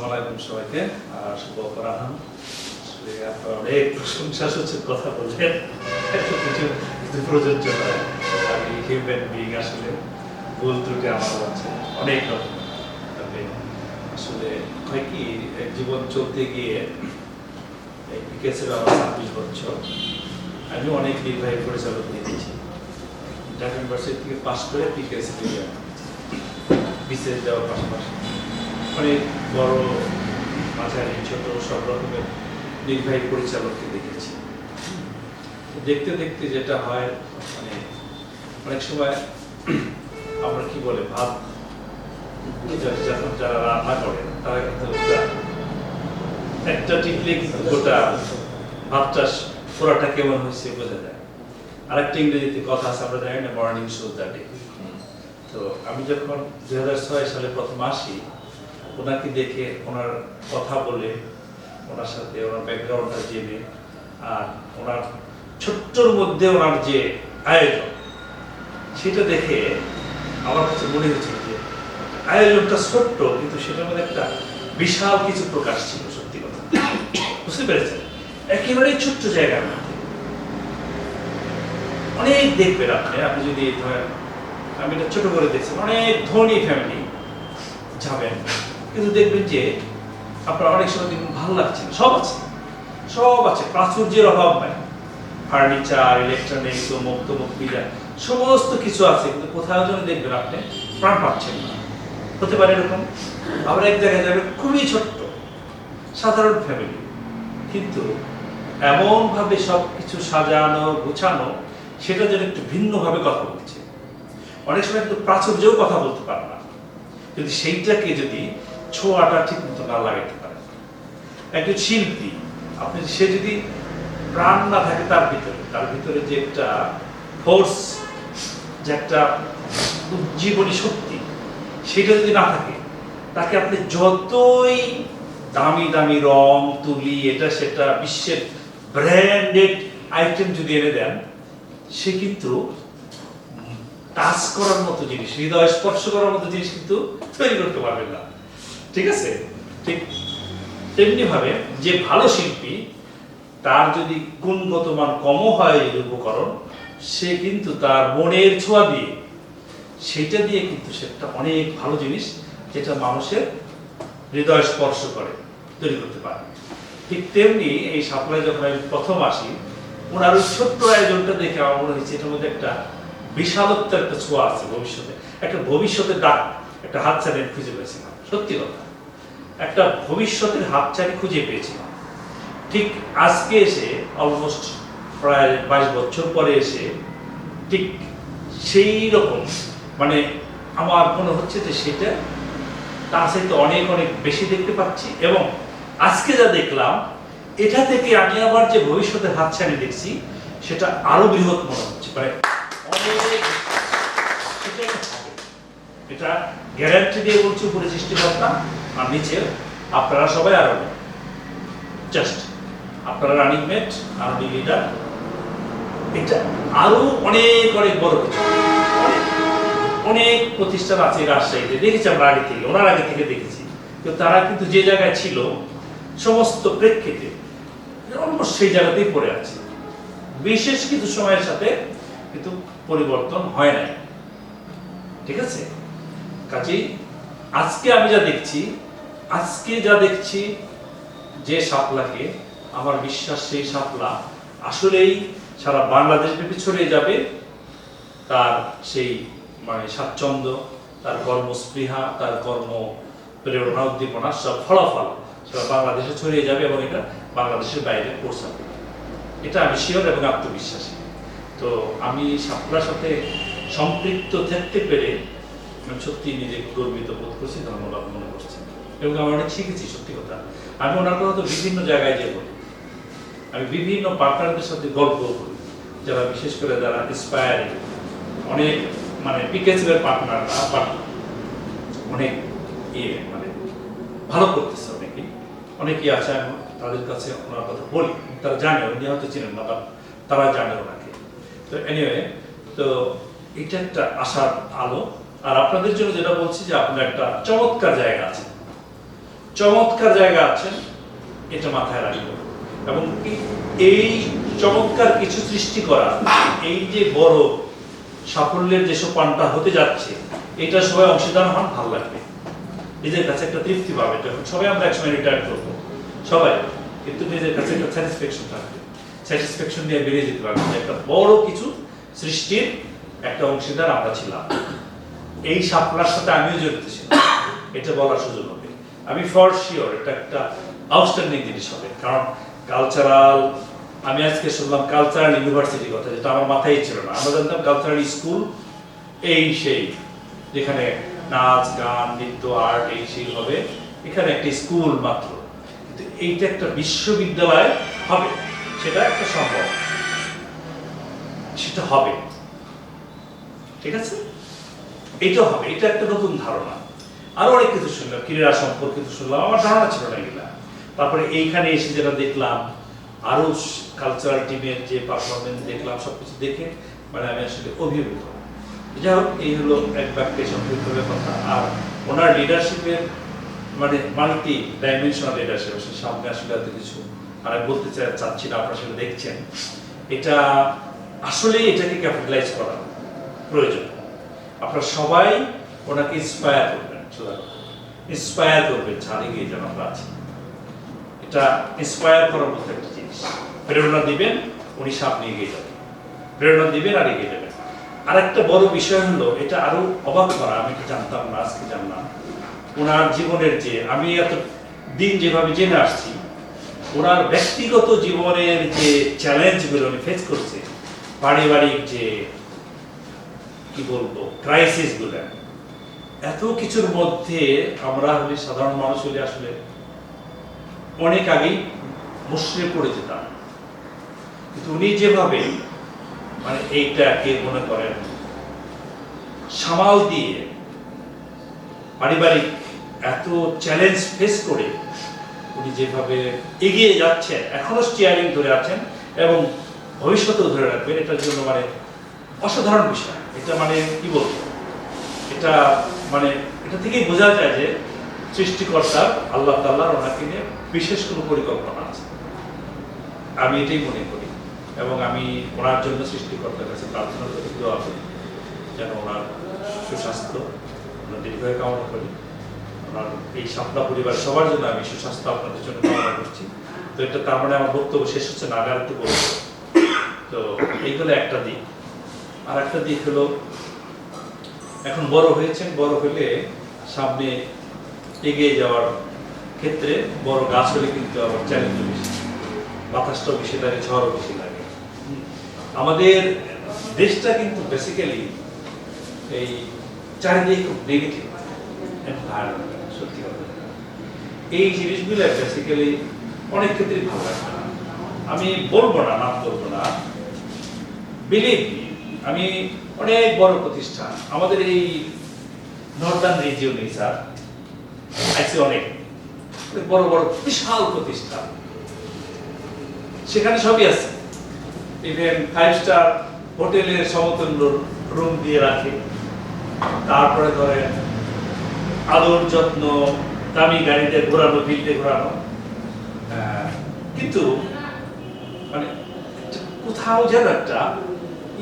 আসসালামু সবাইকে। আর শুভ অপরাহ্ন অনেক প্রশংসা সূচক কথা বললেন এত কিছু প্রযোজ্য নয় আমি হিউম্যান বিং আসলে ভুল ত্রুটি আমার আছে অনেক রকম। তবে আসলে হয় কি, জীবন চলতে গিয়ে এই বিকেসের আমার ছাব্বিশ বছর। আমি অনেক নির্বাহী পরিচালক দেখেছি ঢাকা ইউনিভার্সিটি থেকে পাশ করে পিকেএসে বিসিএস দেওয়ার পাশাপাশি। অনেক বড় মাঝারি ছোট সব রকমের নির্বাহী পরিচালককে দেখেছি। দেখতে দেখতে যেটা হয় মানে অনেক সময় আমরা কি বলে ভাত যারা রান্না করেন তারা কিন্তু একটা- কিন্তু গোটা ভাতটা পোড়াটা কেমন হয়েছে বোঝা যায়। আরেকটা ইংরেজিতে কথা আছে, আমরা জানি না মর্নিং শো দ্যাট তো আমি যখন দুই হাজার ছয় সালে প্রথম আসি ওনাকে দেখে ওনার কথা বলে, ওনার সাথে ওনার ব্যাকগ্রাউন্ডটা জেনে, আর ওনার ছোট্টর মধ্যে ওনার যে আয়োজন, সেটা দেখে আমার কাছে মনে হয়েছিল যে আয়োজনটা ছোট্ট, কিন্তু সেটার মধ্যে একটা বিশাল কিছু প্রকাশ ছিল, সত্যি কথা। বুঝতে পেরেছেন? একেবারেই ছোট্ট মধ্যে। অনেক দেখবেন আপনি আপনি যদি ধরেন, আমি এটা ছোট করে দেখছি, অনেক ধনী ফ্যামিলি যাবেন। কিন্তু দেখবেন যে আপনার অনেক সময় দেখবেন ভালো লাগছে না। সব আছে। সব আছে। প্রাচুর্যের অভাব নাই। ফার্নিচার ইলেকট্রনিক্স অমুক তমুক পিজা সমস্ত কিছু আছে। কিন্তু কোথাও যেন দেখবেন আপনি প্রাণ পাচ্ছেন না। হতে পারে এরকম। আবার এক জায়গায় যাবে খুবই ছোট্ট, সাধারণ ফ্যামিলি কিন্তু এমনভাবে সব কিছু সাজানো, গোছানো, সেটা যেন একটু ভিন্নভাবে কথা বলছে। অনেক সময় একটু প্রাচুর্যও কথা বলতে পারে না। যদি সেইটাকে যদি ছোঁয়াটা ঠিক মতো না লাগাইতে পারে। একজন শিল্পী, আপনি সে যদি প্রাণ না থাকে তার ভিতরে তার ভিতরে যে একটা ফোর্স যে একটা উজ্জীবনী শক্তি, সেটা যদি না থাকে, তাকে আপনি যতই দামি দামি রং, তুলি, এটা সেটা বিশ্বের ব্র্যান্ডেড আইটেম যদি এনে দেন, সে কিন্তু টাচ করার মতো জিনিস, হৃদয় স্পর্শ করার মতো জিনিস কিন্তু তৈরি করতে পারবেন না। ঠিক আছে? ঠিক তেমনি ভাবে যে ভালো শিল্পী, তার যদি গুণগত মান কমও হয় উপকরণ, সে কিন্তু তার মনের ছোঁয়া দিয়ে, সেটা দিয়ে কিন্তু সেটা অনেক ভালো জিনিস যেটা মানুষের হৃদয় স্পর্শ করে, তৈরি করতে পারে। ঠিক তেমনি এই সাপ্লাই যখন আমি প্রথম আসি, ওনার ছোট্ট আয়োজনটা দেখে আমার মনে হয়েছে এটার মধ্যে একটা বিশালত্ব, একটা ছোঁয়া আছে ভবিষ্যতে, একটা ভবিষ্যতের ডাক একটা হাতছানি আমি খুঁজে পেয়েছিলাম। সত্যি কথা। একটা ভবিষ্যতের হাতছানি খুঁজে পেয়েছিলাম। ঠিক আজকে এসে অলমোস্ট প্রায় বাইশ বছর পরে এসে, ঠিক সেই রকম মানে আমার মনে হচ্ছে যে সেটা তার সাথে অনেক অনেক বেশি দেখতে পাচ্ছি এবং আজকে যা দেখলাম, এটা থেকে আমি আবার যে ভবিষ্যতের হাতছানি দেখছি, সেটা আরও বৃহৎ মনে হচ্ছে। মানে অনেক। এটা গ্যারান্টি দিয়ে বলছি উপরে সৃষ্টিকর্তা আর নিচে আপনারা সবাই আরও জাস্ট আপনারা রানিং মেট আর লিডার এটা আরও অনেক অনেক বড় কিছু। অনেক প্রতিষ্ঠান আছে রাজশাহীতে। দেখেছি আমরা আগে থেকে, ওনার আগে থেকে দেখেছি। কিন্তু তারা কিন্তু যে জায়গায় ছিল, সমস্ত প্রেক্ষিতে অলমোস্ট সেই জায়গাতেই পড়ে আছে। বিশেষ কিছু সময়ের সাথে কিন্তু পরিবর্তন হয় নাই। ঠিক আছে? কাজেই আজকে আমি যা দেখছি, আজকে যা দেখছি, যে শাপলাকে, আমার বিশ্বাস সেই শাপলা আসলেই সারা বাংলাদেশ ব্যাপী ছড়িয়ে যাবে। তার সেই মানে স্বাচ্ছন্দ্য, তার কর্মস্পৃহা, তার কর্ম প্রেরণা, উদ্দীপনা, সব ফলাফল সেটা বাংলাদেশে ছড়িয়ে যাবে এবং এটা বাংলাদেশের বাইরে পৌঁছাবে। এটা আমি শিওর এবং আত্মবিশ্বাসী। তো আমি সাপলার সাথে সম্পৃক্ত থাকতে পেরে আমি সত্যি নিজেকে গর্বিত বোধ করছি ধন্যবাদ মনে করছি। এবং আমি অনেক শিখেছি, সত্যি কথা। আমি ওনার কথা তো বিভিন্ন জায়গায় যে বলি। আমি বিভিন্ন পার্টনারদের সাথে গল্প করি যারা বিশেষ করে যারা ইন্সপায়ারিং অনেক মানে পিকেসিভের পার্টনাররা অনেক ইয়ে মানে ভালো করতেছে অনেকেই। অনেকেই আছে, আমি তাদের কাছে ওনার কথা বলি, তারা জানে, উনি হয়তো চিনেন না বাট তারা জানে ওনাকে। তো এনিওয়ে তো এটা একটা আশার আলো। আর আপনাদের জন্য যেটা বলছি যে আপনার একটা চমৎকার জায়গা আছে। চমৎকার জায়গা আছেন এটা মাথায় রাখবেন। এবং এই চমৎকার কিছু সৃষ্টি করা, এই যে বড় সাফল্যের যেসব পান্তা হতে যাচ্ছে, এটা সবাই অংশীদার হন, ভালো লাগবে। নিজের কাছে একটা তৃপ্তি পাবে, যখন সবাই আমরা একসময় রিটায়ার করব। সবাই, কিন্তু নিজের কাছে একটা স্যাটিসফ্যাকশন থাকবে। স্যাটিসফ্যাকশন নিয়ে বেরিয়ে যেতে পারবে একটা বড় কিছু সৃষ্টির একটা অংশীদার আমরা ছিলাম। এই সাফল্যের সাথে আমিও জড়িত ছিলাম। এটা বলার সুযোগ হবে। আমি ফর শিওর এটা একটা আউটস্ট্যান্ডিং জিনিস হবে। কারণ কালচারাল আমি আজকে শুনলাম কালচারাল ইউনিভার্সিটি কথা, যেটা আমার মাথায় ছিল না। আমরা জানতাম কালচারাল স্কুল এই সেই, যেখানে নাচ, গান, নৃত্য আর্ট এই সেই হবে। এখানে একটা স্কুল মাত্র। কিন্তু এইটা একটা বিশ্ববিদ্যালয় হবে। সেটা একটা সম্ভব। সেটা হবে। ঠিক আছে? এটা হবে, এটা একটা নতুন ধারণা। আরও অনেক কিছু শুনলাম, ক্রীড়া সম্পর্কিত শুনলাম, আমার ধারণা ছিল না এগুলা। তারপরে এইখানে এসে যেটা দেখলাম, আরও কালচারাল টিমের যে পারফরমেন্স দেখলাম, সবকিছু দেখে মানে আমি আসলে অভিভূত। যাই হোক, এই হলো এক বাক্যে সংক্ষিপ্তভাবে কথা আর ওনার লিডারশিপের মানে মাল্টি ডাইমেনশনাল লিডারশিপ আসলে সামনে আসলে এত কিছু আর আমি বলতে চাই চাচ্ছি না, আপনারা সেটা দেখছেন। এটা আসলে এটাকে ক্যাপিটালাইজ করা প্রয়োজন। আপনারা সবাই ওনাকে ইন্সপায়ার করবেন ইন্সপায়ার করবেন ছাড়ে গিয়ে যেন আমরা আছি। এটা ইন্সপায়ার করার মতো একটা জিনিস। প্রেরণা দিবেন, উনি সামনে এগিয়ে যাবেন। প্রেরণা দিবেন আর এগিয়ে যাবেন। আর একটা বড় বিষয় হলো, এটা আরও অবাক করা, আমি তো জানতাম না, আজকে জানলাম। ওনার জীবনের যে, আমি এত দিন যেভাবে জেনে আসছি, ওনার ব্যক্তিগত জীবনের যে চ্যালেঞ্জগুলো উনি ফেস করছে, পারিবারিক যে কি বলব? ক্রাইসিসগুলো। এত কিছুর মধ্যে আমরা হলে সাধারণ মানুষ হলে আসলে অনেক আগেই মুসলে পড়ে যেতাম। কিন্তু উনি যেভাবে মানে এইটাকে মনে করেন সামাল দিয়ে পারিবারিক এত চ্যালেঞ্জ ফেস করে উনি যেভাবে এগিয়ে যাচ্ছেন, এখনও স্টিয়ারিং ধরে আছেন এবং ভবিষ্যতেও ধরে রাখবেন, এটার জন্য মানে অসাধারণ বিষয়। এটা মানে কি বলব? এটা মানে এটা থেকেই বোঝা যায় যে সৃষ্টিকর্তা আল্লাহ তাল্লাহ ওনাকে নিয়ে বিশেষ কোনো পরিকল্পনা আছে। আমি এটাই মনে করি এবং আমি ওনার জন্য সৃষ্টিকর্তার কাছে প্রার্থনা করি, দোয়া করি যেন ওনার সুস্বাস্থ্য, ওনার দীর্ঘায়ু কামনা করি, ওনার এই সাপলা পরিবার সবার জন্য আমি সুস্বাস্থ্য আপনাদের জন্য কামনা করছি। তো এটা তার মানে আমার বক্তব্য শেষ হচ্ছে না, আর একটু বলব। তো এইগুলো একটা দিক। আর একটা দিক হলো, এখন বড় হয়েছেন, বড় হলে সামনে এগিয়ে যাওয়ার ক্ষেত্রে বড় গাছ হলে কিন্তু আবার চ্যালেঞ্জ বেশি। বাতাসটাও বেশি লাগে, ঝড়ও বেশি লাগে। আমাদের দেশটা কিন্তু বেসিক্যালি এই চারিদিকে খুব নেগেটিভ সত্যি কথা। এই জিনিসগুলো বেসিক্যালি অনেক ক্ষেত্রেই ভালো লাগে আমি বলব না, নাম বলব না। বিলিভ আমি অনেক বড় প্রতিষ্ঠান। আমাদের এই নর্দার্ন রিজিয়নে স্যার, আইসি অনেক। বড় বড় বিশাল প্রতিষ্ঠান। সেখানে সবই আছে। ইভেন ফাইভ স্টার হোটেলের সমতুল্য রুম দিয়ে রাখে। তারপরে ধরেন আদর যত্ন, দামি গাড়িতে ঘোরানো ফিল্ডে ঘোরানো। কিন্তু মানে কোথাও যেন একটা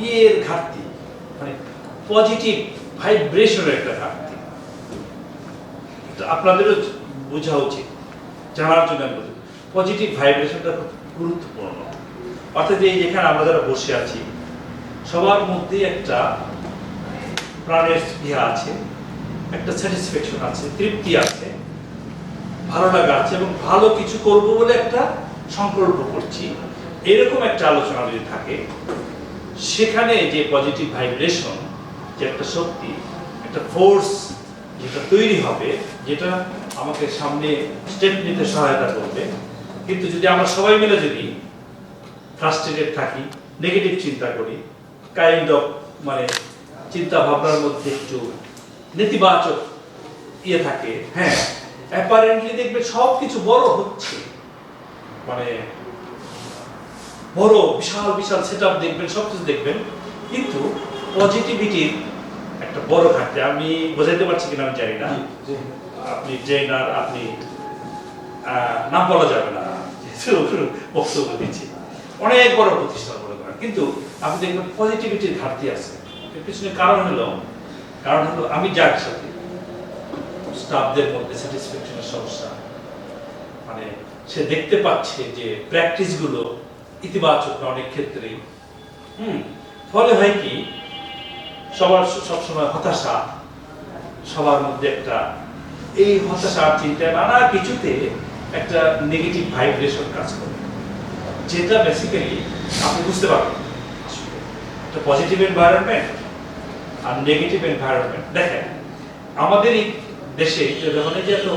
ইয়ের ঘাটতি মানে পজিটিভ ভাইব্রেশনের একটা ঘাটতি। আপনাদেরও বোঝা উচিত, জানার জন্য আমি বলছি পজিটিভ ভাইব্রেশনটা খুব গুরুত্বপূর্ণ। অর্থাৎ এই যেখানে আমরা যারা বসে আছি, সবার মধ্যেই একটা প্রাণের স্পৃহা আছে, একটা স্যাটিসফ্যাকশন আছে, তৃপ্তি আছে, ভালো লাগা আছে এবং ভালো কিছু করব বলে একটা সংকল্প করছি। এরকম একটা আলোচনা যদি থাকে সেখানে যে পজিটিভ ভাইব্রেশন যে একটা শক্তি, একটা ফোর্স যেটা তৈরি হবে, যেটা আমাকে সামনে স্টেপ নিতে সহায়তা করবে। কিন্তু যদি আমরা সবাই মিলে যদি ফ্রাস্ট্রেটেড থাকি নেগেটিভ চিন্তা করি কাইন্ড অফ মানে চিন্তা ভাবনার মধ্যে একটু নেতিবাচক ইয়ে থাকে হ্যাঁ অ্যাপারেন্টলি দেখবে সব কিছু বড় হচ্ছে। মানে বড় বিশাল বিশাল সেট দেখবেন সব কিছু দেখবেন। কিন্তু পজিটিভিটির একটা বড় ঘাটতি আমি বোঝাইতে পারছি কিনা আমি জানি না। আপনি ট্রেনার আপনি নাম বলা যাবে না। বক্তব্য দিচ্ছি। অনেক বড় প্রতিষ্ঠান মনে করেন। কিন্তু আপনি দেখবেন পজিটিভিটির ঘাটতি আছে। এর পিছনে কারণ হলো কারণ হলো আমি যার সাথে স্টাফদের মধ্যে স্যাটিসফ্যাকশনের সমস্যা মানে সে দেখতে পাচ্ছে যে প্র্যাকটিসগুলো ইতিবাচক না অনেক ক্ষেত্রেই। হুম, ফলে হয় কি, সবার সবসময় হতাশা, সবার মধ্যে একটা এই হতাশা চিন্তা, নানা কিছুতে একটা নেগেটিভ ভাইব্রেশন কাজ করে। যেটা বেসিক্যালি আপনি বুঝতে পারবেন। একটা পজিটিভ এনভায়রনমেন্ট আর নেগেটিভ এনভায়রনমেন্ট দেখেন, আমাদের এই দেশে যখন যে এত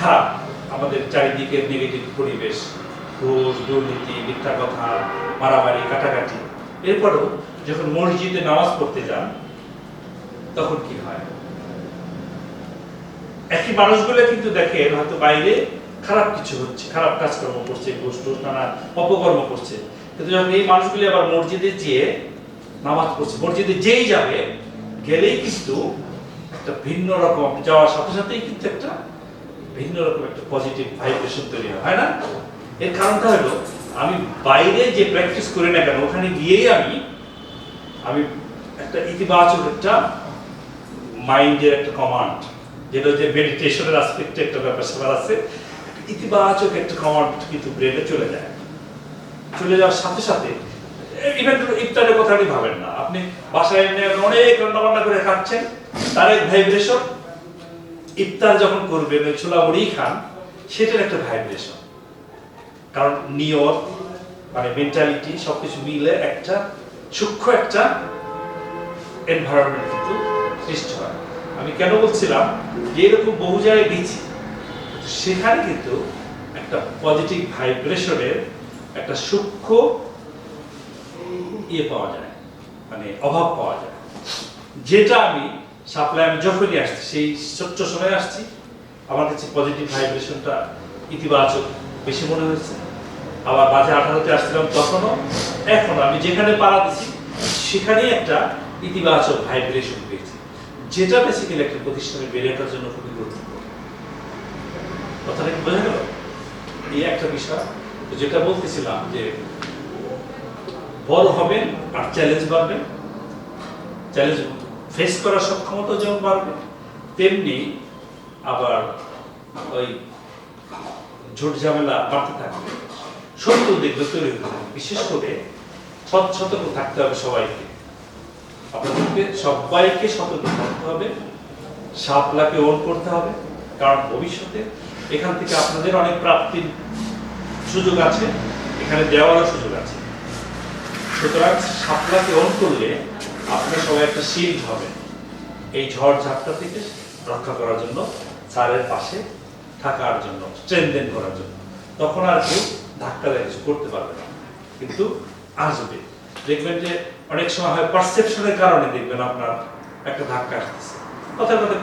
খারাপ আমাদের চারিদিকে নেগেটিভ পরিবেশ ঘুষ দুর্নীতি, মিথ্যা কথা, মারামারি, কাটাকাটি। এরপরও যখন মসজিদে নামাজ পড়তে যান, তখন কি হয়? একই মানুষগুলো কিন্তু দেখেন, হয়তো বাইরে খারাপ কিছু হচ্ছে, খারাপ কাজকর্ম করছে ঘুষ টুস নানা অপকর্ম করছে। কিন্তু যখন এই মানুষগুলি আবার মসজিদে যেয়ে নামাজ পড়ছে, মসজিদে যেই যাবে, গেলেই কিন্তু একটা ভিন্ন রকম যাওয়ার সাথে সাথেই কিন্তু একটা ভিন্ন রকম একটা পজিটিভ ভাইব্রেশন তৈরি হয় হয় না? এর কারণটা হলো, আমি বাইরে যে প্র্যাকটিস করি না কেন, ওখানে গিয়েই আমি আমি একটা ইতিবাচক একটা মাইন্ডের একটা কমান্ড যেটা যে মেডিটেশনের আসপেক্টে একটা ব্যাপার স্যাপার আছে ইতিবাচক একটা কমান্ড কিন্তু ব্রেনে চলে যায়। চলে যাওয়ার সাথে সাথে ইভেন ইফতারের কথাটি ভাবেন না। আপনি বাসায় এমনি অনেক রান্না বান্না করে খাচ্ছেন তার এক ভাইব্রেশন ইফতার যখন করবেন ছোলা মুড়িই খান, সেটার একটা ভাইব্রেশন কারণ নিয়ত মানে মেন্টালিটি সবকিছু মিলে একটা সূক্ষ্ম একটা এনভায়রনমেন্ট কিন্তু সৃষ্টি হয়। আমি কেন বলছিলাম যে এরকম বহু জায়গায় গেছি সেখানে কিন্তু একটা পজিটিভ ভাইব্রেশনের একটা সূক্ষ্ম ইয়ে পাওয়া যায় মানে অভাব পাওয়া যায়। যেটা আমি সাপ্লাই আমি যখনই আসছি, সেই ছোট্ট সময় আসছি, আমার কাছে পজিটিভ ভাইব্রেশনটা ইতিবাচক বেশি মনে হয়েছে। আবার মাঝে আঠারোতে আসছিলাম তখনও। এখন আমি যেখানে পাড়া দিচ্ছি সেখানেই একটা ইতিবাচক ভাইব্রেশন পেয়েছি। যেটা বেসিক্যালি একটা প্রতিষ্ঠানে বেড়ে ওঠার জন্য খুবই গুরুত্বপূর্ণ। কথাটা কি বোঝা গেল? এই একটা বিষয়। যেটা বলতেছিলাম যে, বড় হবেন আর চ্যালেঞ্জ বাড়বে। চ্যালেঞ্জ ফেস করার সক্ষমতা যেমন বাড়বে, তেমনি আবার ওই ঝুট ঝামেলা বাড়তে থাকবে। সত্য দেখবে, তৈরি হতে থাকবে বিশেষ করে সতর্ক থাকতে হবে সবাইকে। আপনাদেরকে সবাইকে সতর্ক থাকতে হবে সাপলাকে ওন করতে হবে, কারণ ভবিষ্যতে এখান থেকে আপনাদের অনেক প্রাপ্তির সুযোগ আছে, এখানে দেওয়ারও সুযোগ আছে। সুতরাং সাপলাকে অন করলে আপনার সবাই একটা শিল্ড হবে। এই ঝড় ঝাপটা থেকে রক্ষা করার জন্য স্যারের পাশে থাকার জন্য স্ট্রেনদেন করার জন্য। তখন আর কেউ ধাক্কা দিয়ে কিছু করতে পারবে না। কিন্তু আসবে। দেখবেন যে অনেক সময় হয় পারসেপশনের কারণে দেখবেন আপনার একটা ধাক্কা আসতেছে।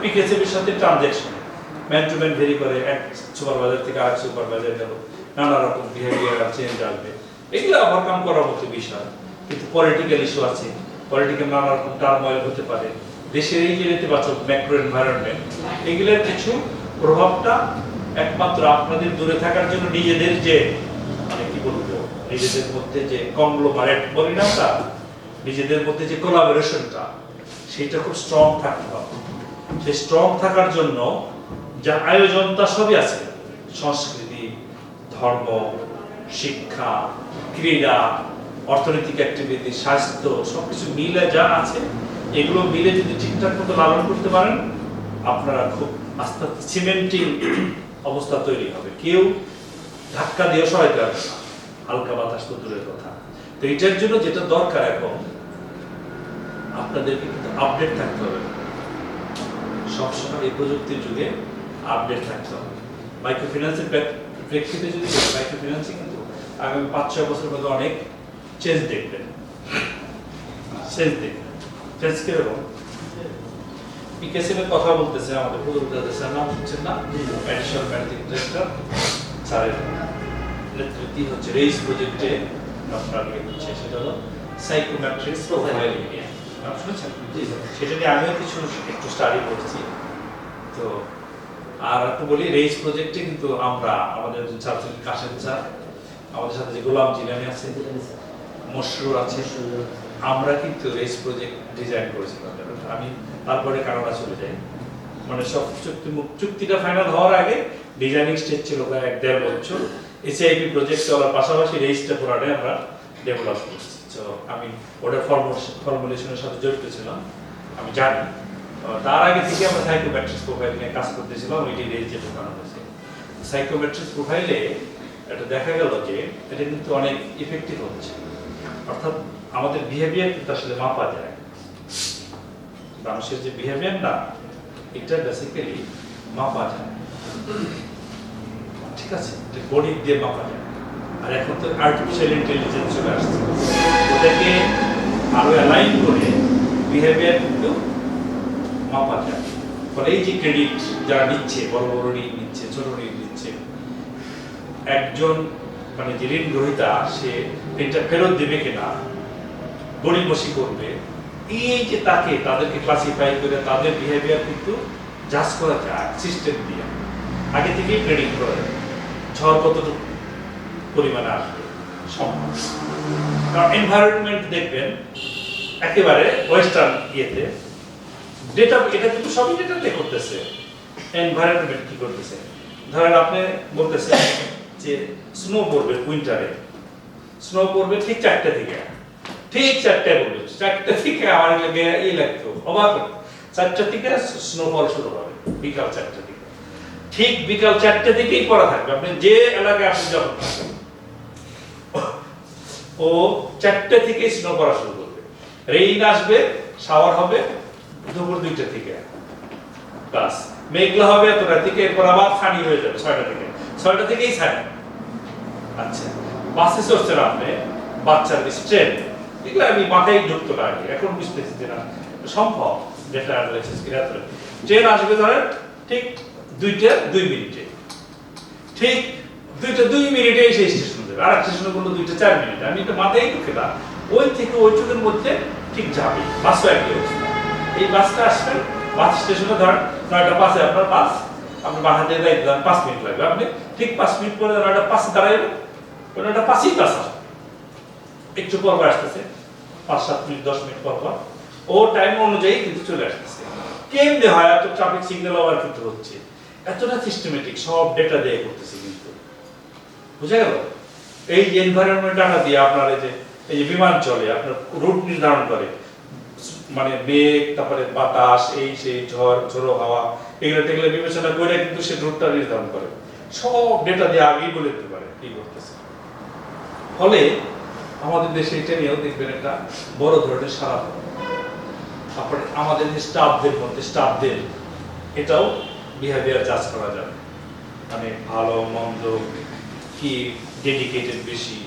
পিকেসিবির সাথে ম্যান টু ম্যান ভেরি করে এক সুপারভাইজার থেকে সুপারভাইজার নানা রকম বিহেভিয়ার চেঞ্জ আসবে। এগুলো ওভারকাম করার মতো বিষয়। কিন্তু পলিটিক্যাল ইস্যু আছে। পলিটিক্যাল নানা রকম টার্ময়েল হতে পারে। দেশের এই যে নেতিবাচক ম্যাক্রো এনভায়রনমেন্ট এগুলোর কিছু প্রভাবটা একমাত্র আপনাদের দূরে থাকার জন্য নিজেদের যে নিজেদের মধ্যে যে কংগ্লোমারেট বলি না আমরা নিজেদের মধ্যে যে কোলাবোরেশনটা সেটা খুব স্ট্রং থাকতে হবে। সেই স্ট্রং থাকার জন্য যা আয়োজন তা সবই আছে, সংস্কৃতি, ধর্ম, শিক্ষা, ক্রীড়া, অর্থনৈতিক অ্যাক্টিভিটি স্বাস্থ্য, সবকিছু মিলে যা আছে, এগুলো মিলে যদি ঠিকঠাক মতো লালন করতে পারেন, আপনারা খুব আস্তে আস্তে সিমেন্টিং অবস্থা তৈরি হবে। কেউ ধাক্কা দিয়ে সহায়তা না। হালকা বাতাস তো দূরের কথা। তো এটার জন্য যেটা দরকার এখন আপনাদেরকে কিন্তু আপডেট থাকতে হবে। সবসময় এই প্রযুক্তির যুগে আপডেট থাকতে হবে। মাইক্রো ফিন্যান্সের প্রেক্ষিতে যদি মাইক্রো ফিন্যান্সে কিন্তু আগামী পাঁচ ছয় বছর মধ্যে অনেক চেঞ্জ দেখবেন। চেঞ্জ দেখবেন। চেঞ্জ কীরকম? পিকেসিমের কথা বলতেছে আমাদের দাদা স্যার নাম হচ্ছেন না? অ্যাডিশনাল ম্যানেজিং ডিরেক্টর স্যারের। নেতৃত্বে হচ্ছে রেইস প্রজেক্টে ইয়ে হচ্ছে সেটা হলো সাইকোমেট্রিক্স প্রোফাইলিং নাম শুনেছেন? সেটা নিয়ে আমিও কিছু একটু স্টাডি করছি। তো আর একটু বলি রেইস প্রজেক্টে কিন্তু আমরা আমাদের ছাত্র কাশেম স্যার আমাদের সাথে যে গোলাম জিলানি আছে মশরুর আছে আমরা কিন্তু রেস প্রজেক্ট ডিজাইন করেছিলাম আমি তারপরে কানাডা চলে যাই। মানে সব চুক্তি চুক্তিটা ফাইনাল হওয়ার আগে ডিজাইনিং স্টেজ ছিল প্রায় এক দেড় বছর। এসআইপি প্রজেক্ট চলার পাশাপাশি রেসটা পুরাটাই আমরা ডেভেলপ করছি। তো আমি ওটার ফর্মুলেশনের সাথে জড়িত ছিলাম, আমি জানি। তার আগে থেকে আমরা সাইকোমেট্রিক্স প্রোফাইল নিয়ে কাজ করতেছিলাম ওইটি যে ঢোকানো হয়েছে। সাইকোমেট্রিক্স প্রোফাইলে এটা দেখা গেল যে এটা কিন্তু অনেক ইফেক্টিভ হচ্ছে। অর্থাৎ আমাদের বিহেভিয়ার কিন্তু আসলে মাপা যায়। মানুষের যে বিহেভিয়ার না এটা বেসিক্যালি মাপা যায়। ঠিক আছে গণিত দিয়ে মাপা যায়। আর এখন তো আর্টিফিশিয়াল ইন্টেলিজেন্স চলে আসছে। ওটাকে আরও অ্যালাইন করে বিহেভিয়ার কিন্তু মাপা যায়। ফলে এই যে ক্রেডিট যারা নিচ্ছে, বড় বড় ঋণ নিচ্ছে, ছোট ঋণ নিচ্ছে, একজন মানে যে ঋণ গ্রহীতা সে ঋণটা ফেরত দেবে কিনা গরিবসী করবে, এই যে তাকে তাদেরকে ক্লাসিফাই করে তাদের বিহেভিয়ার কিন্তু জাজ করা যায় সিস্টেম দিয়ে। আগে থেকেই ট্রেনিং করা যায়। ঝড় কতটুকু পরিমাণে আসবে? কারণ এনভায়রনমেন্ট দেখবেন, একেবারে ওয়েস্টার্ন ইয়েতে ডেটা এটা কিন্তু সবই ডেটাতে করতেছে। এনভায়রনমেন্ট কি করতেছে? ধরেন আপনি বলতেছেন যে স্নো পড়বে উইন্টারে স্নো পড়বে ঠিক চারটে থেকে। ঠিক চারটায় পড়বে। চারটে থেকে আমার লাগে ই লাগতো। অবাক। চারটা থেকে স্নোফল শুরু হবে। বিকাল চারটে থেকে। ঠিক বিকাল চারটে থেকেই পড়া থাকবে। আপনি যে এলাকায় আপনি যখন। ও চারটে থেকে স্নো পড়া শুরু করবে। রেইন আসবে, শাওয়ার হবে, দুপুর দুইটা থেকে। বাস মেঘলা হবে এতটা থেকে এরপর আবার ছানি হয়ে যাবে, ছয়টা থেকে। ছয়টা থেকেই ছানি আচ্ছা। বাসে চড়ছেন আপনি বাচ্চার স্ট্রেন এগুলো আমি মাথায় ঢুকতো না আগে, এখন বুঝতেছি যে না, সম্ভব। ডেটা অ্যানালাইসিস করে ট্রেন আসবে ধরেন ঠিক দুইটা দুই মিনিটে। ঠিক দুইটা দুই মিনিটে সেই স্টেশন দেবে। আর একটা স্টেশনে বলল দুইটা চার মিনিট। আমি তো মাথায় ঢুকে না ওই থেকে ওইটুকুর মধ্যে ঠিক যাবে। বাসও একই অবস্থা। এই বাসটা আসবেন বাস স্টেশনে ধরেন নয়টা পাঁচে আপনার বাস আপনি বাহাতে দায়িত্ব দেন পাঁচ মিনিট লাগবে। আপনি ঠিক পাঁচ মিনিট পরে নয়টা পাঁচে দাঁড়াইবেন ওই নয়টা পাঁচেই বাস আসবে। একটু পর পর আসতেছে। পাঁচ, সাত মিনিট, দশ মিনিট পর পর। ও টাইম অনুযায়ী কিন্তু চলে আসতেছে। কেমনে হয়? এত ট্রাফিক সিগন্যাল আবার কিন্তু হচ্ছে। এতটা সিস্টেমেটিক সব ডেটা দিয়ে করতেছে কিন্তু। বুঝা গেল? এই এনভায়রনমেন্ট ডাটা দিয়ে আপনার এই যে এই যে বিমান চলে, আপনার রুট নির্ধারণ করে। মানে মেঘ, তারপরে বাতাস, এই সেই ঝড়, ঝোড়ো হাওয়া, এগুলো টেগুলো বিবেচনা করে কিন্তু সে রুটটা নির্ধারণ করে। সব ডেটা দিয়ে আগেই বলে দিতে পারে কি করতেছে। ফলে আমাদের দেশে এটা নিয়েও দেখবেন একটা বড় ধরনের সারা তারপরে আমাদের স্টাফদের মধ্যে স্টাফদের এটাও বিহেভিয়ার জাজ করা যাবে। মানে ভালো, মন্দ, কি ডেডিকেটেড বেশি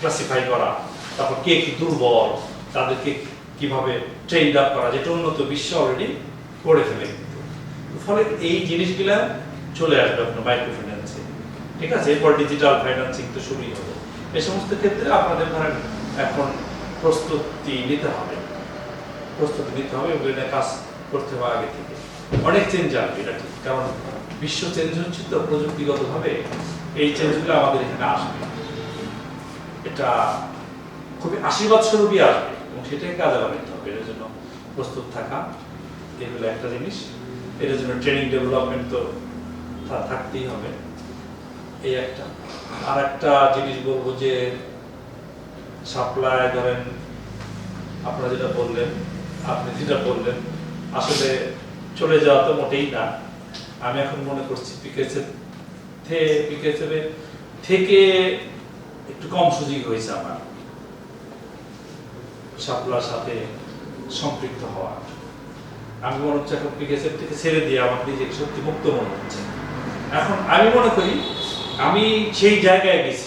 ক্লাসিফাই করা, তারপর কে কি দুর্বল, তাদেরকে কীভাবে ট্রেন আপ করা, যেটা উন্নত বিশ্ব অলরেডি করে ফেলে। ফলে এই জিনিসগুলা চলে আসবে আপনার মাইক্রো ফাইন্যান্সে ঠিক আছে? এরপর ডিজিটাল ফাইন্যান্সিং তো শুরুই হবে। এই সমস্ত ক্ষেত্রে আপনাদের ধরেন এখন প্রস্তুতি নিতে হবে। প্রস্তুতি নিতে হবে এগুলো কাজ করতে হবে আগে থেকে। অনেক চেঞ্জ আসবে এটা ঠিক। কারণ বিশ্ব চেঞ্জ হচ্ছে তো প্রযুক্তিগতভাবে এই চেঞ্জগুলো আমাদের এখানে আসবে। এটা খুবই আশীর্বাদ স্বরূপই আসবে এবং সেটাকে কাজে লাগাতে হবে। এর জন্য প্রস্তুত থাকা এগুলো একটা জিনিস। এর জন্য ট্রেনিং ডেভেলপমেন্ট তো থাকতেই হবে। এই একটা। আর একটা জিনিস বলব যে সাপ্লাই ধরেন, আপনারা যেটা বললেন, আপনি যেটা বললেন, আসলে চলে যাওয়া তো মোটেই না। আমি এখন মনে করছি থেকে একটু কম সুযোগ হয়েছে আমার। সাপলার সাথে সম্পৃক্ত হওয়া। আমি মনে হচ্ছে এখন পিকেসের থেকে ছেড়ে দিয়ে আমার নিজেকে সত্যি মুক্ত মনে হচ্ছে। এখন আমি মনে করি, আমি সেই জায়গায় গেছি।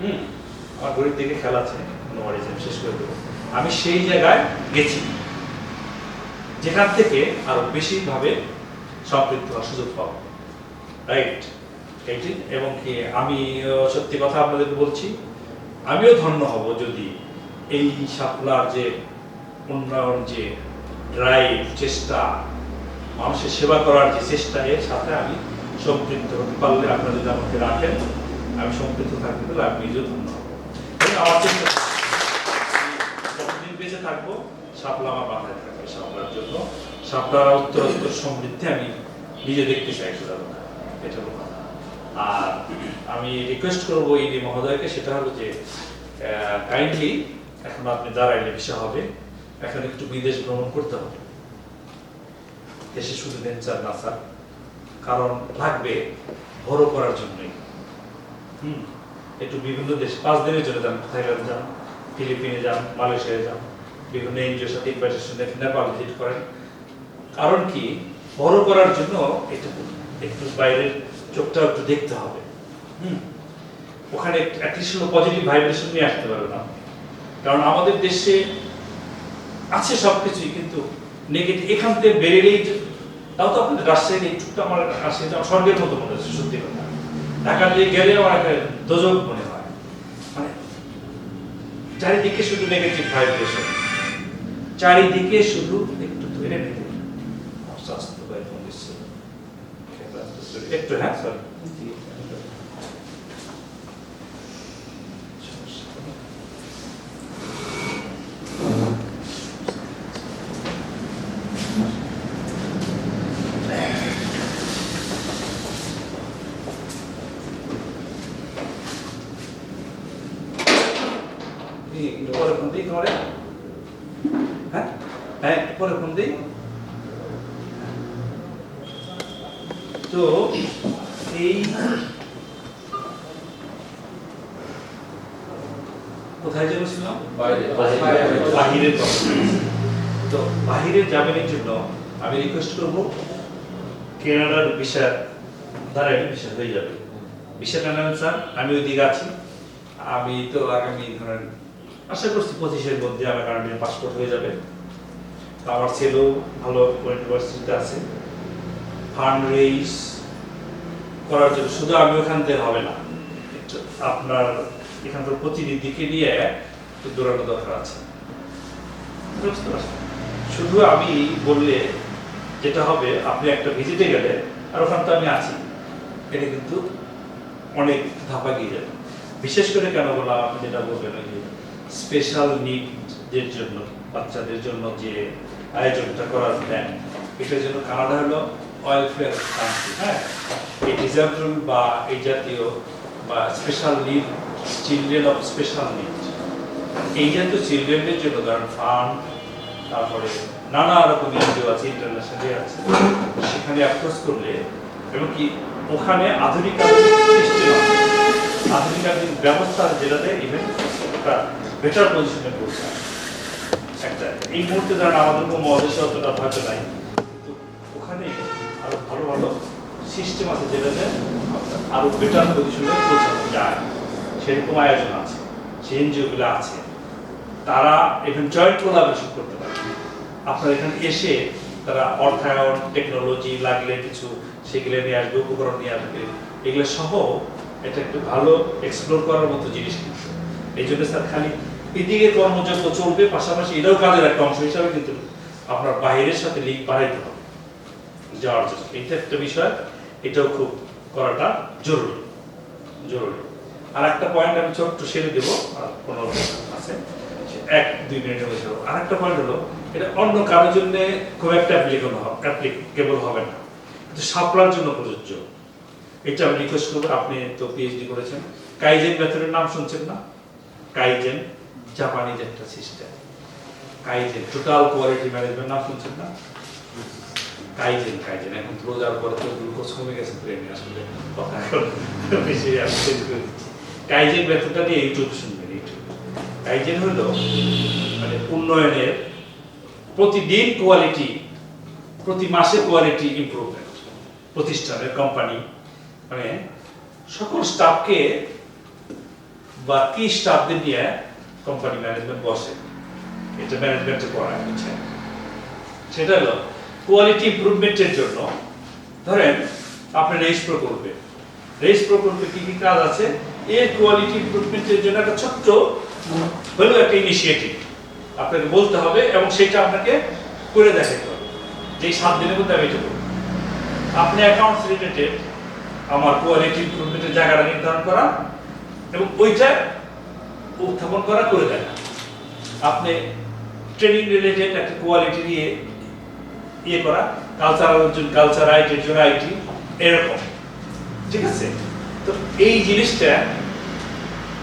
হুম? আমার গরিব দিকে খেলা আছে শেষ করে দেবো। আমি সেই জায়গায় গেছি। যেখান থেকে আরও বেশি ভাবে সম্পৃক্ত হওয়ার সুযোগ পাবো। রাইট এইটি এবং কি আমি সত্যি কথা আপনাদের বলছি, আমিও ধন্য হব যদি এই শাপলার যে উন্নয়ন, যে ড্রাইভ চেষ্টা, মানুষের সেবা করার যে চেষ্টা এর সাথে আমি সম্পৃক্ত হতে পারলে আপনারা যদি আমাকে রাখেন, আমি সম্পৃক্ত থাকতে পারলে আমি নিজেও ধন্য হব। আমার চেষ্টা বেঁচে থাকব, সাপলা আমার মাথায় থাকবে। সাপলার জন্য। সাপলার উত্তরোত্তর সমৃদ্ধি আমি নিজে দেখতে চাই শুধু এটা হলো কথা। আর আমি রিকোয়েস্ট করব ইডি মহোদয়কে, সেটা হলো যে কাইন্ডলি এখন আপনি দাঁড়াইলে বিষয় হবে, এখন একটু বিদেশ ভ্রমণ করতে হবে। দেশে শুধু ভেঞ্চার না স্যার কারণ লাগবে বড় করার জন্যই। হুম, একটু বিভিন্ন দেশ পাঁচ দিনের জন্য যান থাইল্যান্ড যান? ফিলিপিনে যান, মালয়েশিয়ায় যান। বিভিন্ন এনজিওর সাথে ইনভাইটেশন নেপাল ভিজিট করেন। কারণ কি? বড় করার জন্য একটু একটু বাইরের চোখটা একটু দেখতে হবে। ওখানে অ্যাটলিস্ট পজিটিভ ভাইব্রেশন নিয়ে আসতে পারবে না কারণ আমাদের দেশে আছে সবকিছুই, কিন্তু নেগেটিভ এখান থেকে বেরিয়েই তাও তো আপনাদের রাজশাহীতে একটু আমার আসে, এটা আমার স্বর্গের মতো মনে হচ্ছে, সত্যি কথা। ঢাকা দিয়ে গেলে আমার একটা দোজক মনে হয়। মানে চারিদিকে শুধু নেগেটিভ ভাইব্রেশন চারিদিকে শুধু একটু ধরে নিতে একটু হ্যাঁ সরি পরে ফোন দিই তোমারে হ্যাঁ হ্যাঁ পরে ফোন দিই তো এই কোথায় যেন ছিলাম বাইরে। বাহিরের কথা। তো যাবেনের জন্য আমি রিকোয়েস্ট করব কেনাডার ভিসা দ্বারা ভিসা হয়ে যাবে। ভিসাটা নেন স্যার আমি ওইদিকে আছি। আমি তো আগামী ধরেন, আশা করছি পঁচিশের মধ্যে আমার কানাডিয়ান পাসপোর্ট হয়ে যাবে। তো আমার ছেলেও ভালো ইউনিভার্সিটিতে আছে। ফান্ড রেইজ করার জন্য শুধু আমি ওখান থেকে হবে না আপনার এখানকার প্রতিনিধিকে নিয়ে দৌড়ানো দরকার আছে। বুঝতে পারছেন? শুধু আমি বললে যেটা হবে, আপনি একটা ভিজিটে গেলে আর ওখান তো আমি আছি। এটা কিন্তু অনেক ধাপা গিয়ে যাবে। বিশেষ করে কেন বললাম, আপনি যেটা বলবেন যে স্পেশাল নিডদের জন্য, বাচ্চাদের জন্য যে আয়োজনটা করার প্ল্যান এটার জন্য কানাডা হলো ওয়েলফেয়ার কান্ট্রি হ্যাঁ? এই ডিজাবল বা এই জাতীয় বা special need children of special need এই জাতীয় চিলড্রেনদের জন্য ধরেন ফান্ড তারপরে নানা রকম এনজিও আছে ইন্টারন্যাশনালি আছে। সেখানে অ্যাপ্রোচ করলে, এবং কি ওখানে আধুনিক আধুনিক ব্যবস্থা যেটাতে ইভেন একটা বেটার পজিশনে পৌঁছায়। একটা, এই মুহূর্তে ধরেন আমাদের কোনো মহাদেশে অতটা হয়তো নাই। কিন্তু ওখানে আরও ভালো ভালো সিস্টেম আছে যেটাতে আরও বেটার পজিশনে পৌঁছানো যায়। সেরকম আয়োজন আছে সেই এনজিওগুলো আছে। তারা এখন জয়েন্ট কোলাবোরেশন করতে পারে। আপনার এখানে এসে তারা অর্থায়ন টেকনোলজি লাগলে কিছু সেগুলো নিয়ে আসবে, উপকরণ নিয়ে আসবে। এগুলো সহ এটা একটু ভালো এক্সপ্লোর করার মতো জিনিস কিন্তু। এই জন্য স্যার খালি এদিকে কর্মযজ্ঞ চলবে, পাশাপাশি এটাও কাজের একটা অংশ হিসাবে কিন্তু আপনার বাইরের সাথে লিঙ্ক বাড়াইতে হবে। যাওয়ার জন্য। এটা একটা বিষয়, এটাও খুব করাটা জরুরি। জরুরি। আর একটা পয়েন্ট আমি ছোট্ট সেরে দেবো, আর কোনো আছে। এক দুই মিনিটের মধ্যে আর একটা পয়েন্ট হলো এটা অন্য কারোর জন্য খুব একটা অ্যাপ্লিকেবল অ্যাপ্লিকেবল হবে না। কিন্তু সাপলার জন্য প্রযোজ্য। এটা আমি রিকোয়েস্ট করব আপনি তো পিএইচডি করেছেন। কাইজেন মেথডের নাম শুনছেন না? কাইজেন জাপানিজ একটা system kaizen total quality management নাম শুনছেন না? কাইজেন কাইজেন এখন রোজার পরে তো গ্লুকোজ কমে গেছে ব্রেনে আসলে কথা বেশি। কাইজেন মেথডটা নিয়ে ইউটিউব শুনবেন কাইজেন হলো মানে উন্নয়নের প্রতিদিন কোয়ালিটি প্রতি মাসে কোয়ালিটি ইমপ্রুভমেন্ট প্রতিষ্ঠানের কোম্পানি মানে সকল স্টাফকে বা কি স্টাফদের নিয়ে কোম্পানি ম্যানেজমেন্ট বসে। এটা ম্যানেজমেন্ট করা হচ্ছে। সেটা হলো কোয়ালিটি ইমপ্রুভমেন্টের জন্য ধরেন আপনি রেস প্রকল্পে। রেস প্রকল্পে কি কি কাজ আছে? এর কোয়ালিটি ইমপ্রুভমেন্টের জন্য একটা ছোট্ট হলো একটা ইনিশিয়েটিভ আপনাকে বলতে হবে এবং সেটা আপনাকে করে দেখাতে হবে। যে সাত দিনের মধ্যে আমি এটা করব। আপনি অ্যাকাউন্টস রিলেটেড আমার কোয়ালিটি ইমপ্রুভমেন্টের জায়গাটা নির্ধারণ করা এবং ওইটা উত্থাপন করা করে দেন আপনি ট্রেনিং রিলেটেড একটা কোয়ালিটি নিয়ে ইয়ে করা কালচারাল কালচার আইটির জন্য আইটি এরকম। ঠিক আছে? তো এই জিনিসটা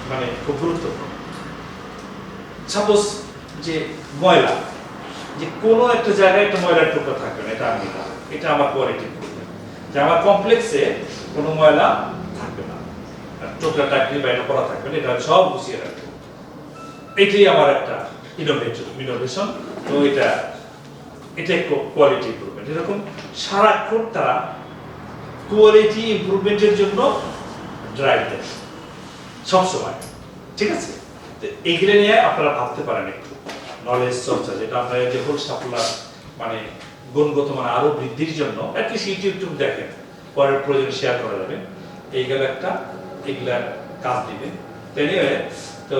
মানে খুব গুরুত্বপূর্ণ। সাপোজ যে ময়লা, যে কোনো একটা জায়গায় একটা ময়লার টুকরো থাকবে না, এটা আমি এটা আমার কোয়ালিটি যে আমার কমপ্লেক্সে কোনো ময়লা থাকবে না। টোকরা টাকরি বা এটা করা থাকবে না, এটা সব গুছিয়ে রাখব। এটাই আমার একটা ইনোভেশন ইনোভেশন তো এটা এটা কোয়ালিটি ইমপ্রুভমেন্ট এরকম সারাক্ষণ তারা কোয়ালিটি ইমপ্রুভমেন্টের জন্য ড্রাইভ দেয়। সবসময়। ঠিক আছে? তো এইগুলো নিয়ে আপনারা ভাবতে পারেন একটু। নলেজ চর্চা যেটা আপনারা যে হোল সাপ্লার মানে গুণগত মানে আরও বৃদ্ধির জন্য অ্যাটলিস্ট ইউটিউব দেখেন, পরের প্রয়োজন শেয়ার করা যাবে। এইগুলো একটা এগুলা কাজ দিবে। তো তো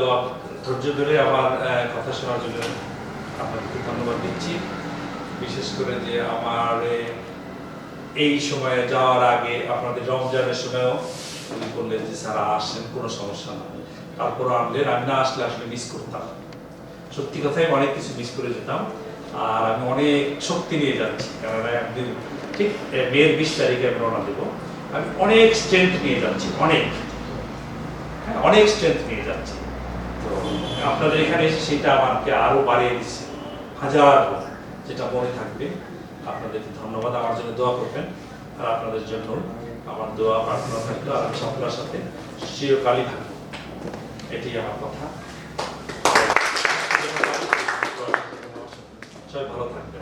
ধৈর্য ধরে আমার কথা শোনার জন্য আপনাদেরকে ধন্যবাদ দিচ্ছি। বিশেষ করে যে আমার এই সময়ে যাওয়ার আগে আপনাদের রমজানের সময়ও বললেন যে, স্যার আসেন, কোনো সমস্যা না। তারপর আনলেন আমি না আসলে আসলে মিস করতাম। সত্যি কথাই অনেক কিছু মিস করে যেতাম। আর আমি অনেক শক্তি নিয়ে যাচ্ছি। কারণ একদিন ঠিক মেয়ের বিশ তারিখে আমি রওনা দেবো। আমি অনেক স্ট্রেংথ নিয়ে যাচ্ছি অনেক। হ্যাঁ, অনেক স্ট্রেংথ নিয়ে যাচ্ছি। তো আপনাদের এখানে এসে সেটা আমাকে আরও বাড়িয়ে দিচ্ছে। হাজার যেটা মনে থাকবে। আপনাদেরকে ধন্যবাদ। আমার জন্য দোয়া করবেন। আর আপনাদের জন্য আমার দোয়া প্রার্থনা থাকল। আর আমি সকলের সাথে চিরকালই থাকব। এটি আমার কথা? সবাই ভালো থাকবেন।